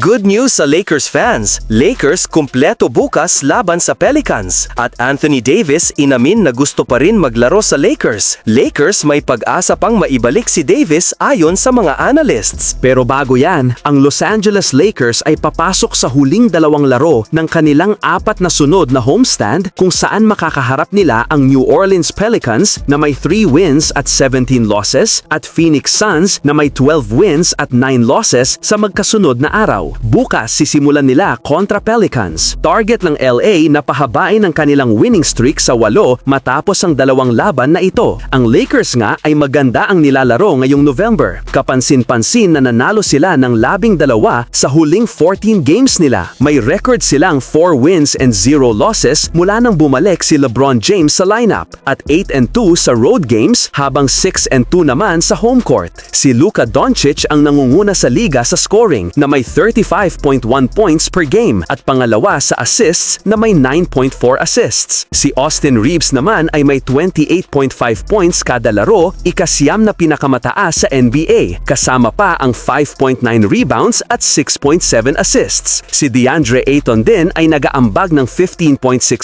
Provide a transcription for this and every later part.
Good news sa Lakers fans. Lakers kumpleto bukas laban sa Pelicans. At Anthony Davis inamin na gusto pa rin maglaro sa Lakers. Lakers may pag-asa pang maibalik si Davis ayon sa mga analysts. Pero bago yan, ang Los Angeles Lakers ay papasok sa huling dalawang laro ng kanilang apat na sunod na homestand kung saan makakaharap nila ang New Orleans Pelicans na may 3 wins at 17 losses at Phoenix Suns na may 12 wins at 9 losses sa magkasunod na araw. Bukas sisimulan nila kontra Pelicans. Target ng LA na pahabain ang kanilang winning streak sa walo matapos ang dalawang laban na ito. Ang Lakers nga ay maganda ang nilalaro ngayong November. Kapansin-pansin na nanalo sila ng labing dalawa sa huling 14 games nila. May record silang 4 wins and 0 losses mula nang bumalik si LeBron James sa lineup at 8 and 2 sa road games habang 6 and 2 naman sa home court. Si Luka Doncic ang nangunguna sa liga sa scoring na may 35.1 points per game at pangalawa sa assists na may 9.4 assists. Si Austin Reeves naman ay may 28.5 points kada laro, ikasiyam na pinakamataas sa NBA, kasama pa ang 5.9 rebounds at 6.7 assists. Si DeAndre Ayton din ay nagaambag ng 15.6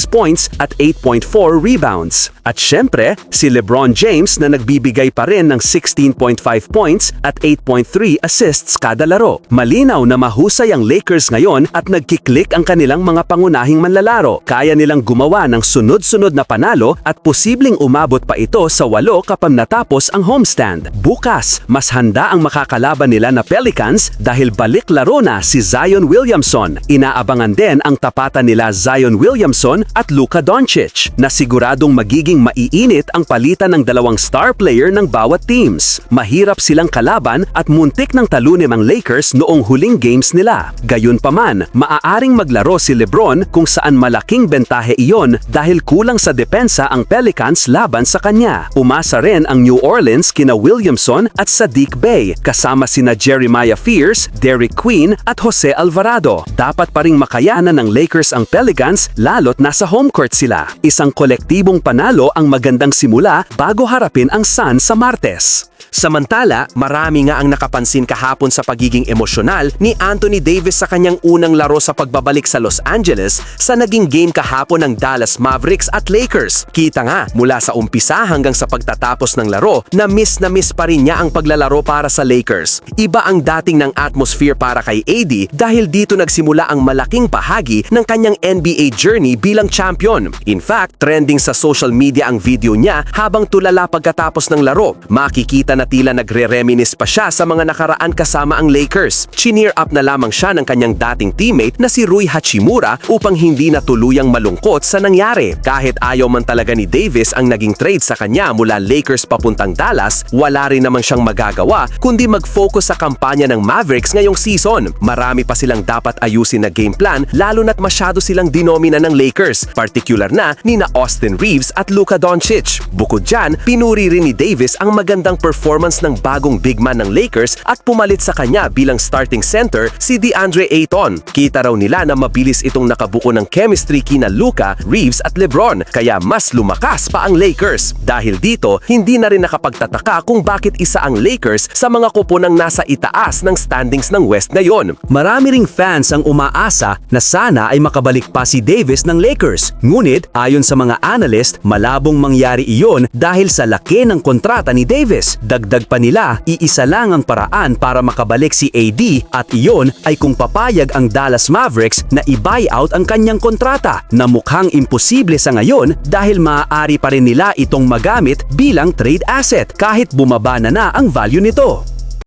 points at 8.4 rebounds. At syempre, si LeBron James na nagbibigay pa rin ng 16.5 points at 8.3 assists kada laro. Malinaw na mahusay ang Lakers ngayon at nagkiklik ang kanilang mga pangunahing manlalaro. Kaya nilang gumawa ng sunod-sunod na panalo at posibleng umabot pa ito sa walo kapag natapos ang homestand. Bukas, mas handa ang makakalaban nila na Pelicans dahil balik laro na si Zion Williamson. Inaabangan din ang tapatan nila Zion Williamson at Luka Doncic na siguradong magiging maiinit ang palitan ng dalawang star player ng bawat teams. Mahirap silang kalaban at muntik ng talunin ang Lakers noong huling games nila. Gayunpaman, maaaring maglaro si LeBron kung saan malaking bentahe iyon dahil kulang sa depensa ang Pelicans laban sa kanya. Umasa rin ang New Orleans kina Williamson at Sadiq Bey kasama sina Jeremiah Fears, Derrick Queen at Jose Alvarado. Dapat pa ring makayanan ng Lakers ang Pelicans lalo't nasa home court sila. Isang kolektibong panalo ang magandang simula bago harapin ang Sun sa Martes. Samantala, marami nga ang nakapansin kahapon sa pagiging emosyonal ni Anthony Davis sa kanyang unang laro sa pagbabalik sa Los Angeles sa naging game kahapon ng Dallas Mavericks at Lakers. Kita nga, mula sa umpisa hanggang sa pagtatapos ng laro, na miss na miss pa rin niya ang paglalaro para sa Lakers. Iba ang dating ng atmosphere para kay AD dahil dito nagsimula ang malaking bahagi ng kanyang NBA journey bilang champion. In fact, trending sa social media ang video niya habang tulala pagkatapos ng laro. Makikita na tila nagre-reminis pa siya sa mga nakaraan kasama ang Lakers. Chineer up na lamang siya ng kanyang dating teammate na si Rui Hachimura upang hindi na tuluyang malungkot sa nangyari. Kahit ayaw man talaga ni Davis ang naging trade sa kanya mula Lakers papuntang Dallas, wala rin naman siyang magagawa kundi mag-focus sa kampanya ng Mavericks ngayong season. Marami pa silang dapat ayusin na game plan lalo na't masyado silang dinomina ng Lakers, particular na ni na Austin Reeves at Luka Doncic. Bukod dyan, pinuri rin ni Davis ang magandang performance ng bagong big man ng Lakers at pumalit sa kanya bilang starting center si DeAndre Ayton. Kita raw nila na mabilis itong nakabuo ng chemistry kina Luka, Reeves at LeBron kaya mas lumakas pa ang Lakers. Dahil dito, hindi na rin nakapagtataka kung bakit isa ang Lakers sa mga kuponang nasa itaas ng standings ng West ngayon. Marami ring fans ang umaasa na sana ay makabalik pa si Davis ng Lakers. Ngunit ayon sa mga analyst, malabong mangyari iyon dahil sa laki ng kontrata ni Davis. Dagdag pa nila, iisa lang ang paraan para makabalik si AD at iyon ay kung papayag ang Dallas Mavericks na i-buyout ang kanyang kontrata na mukhang imposible sa ngayon dahil maaari pa rin nila itong magamit bilang trade asset kahit bumaba na na ang value nito.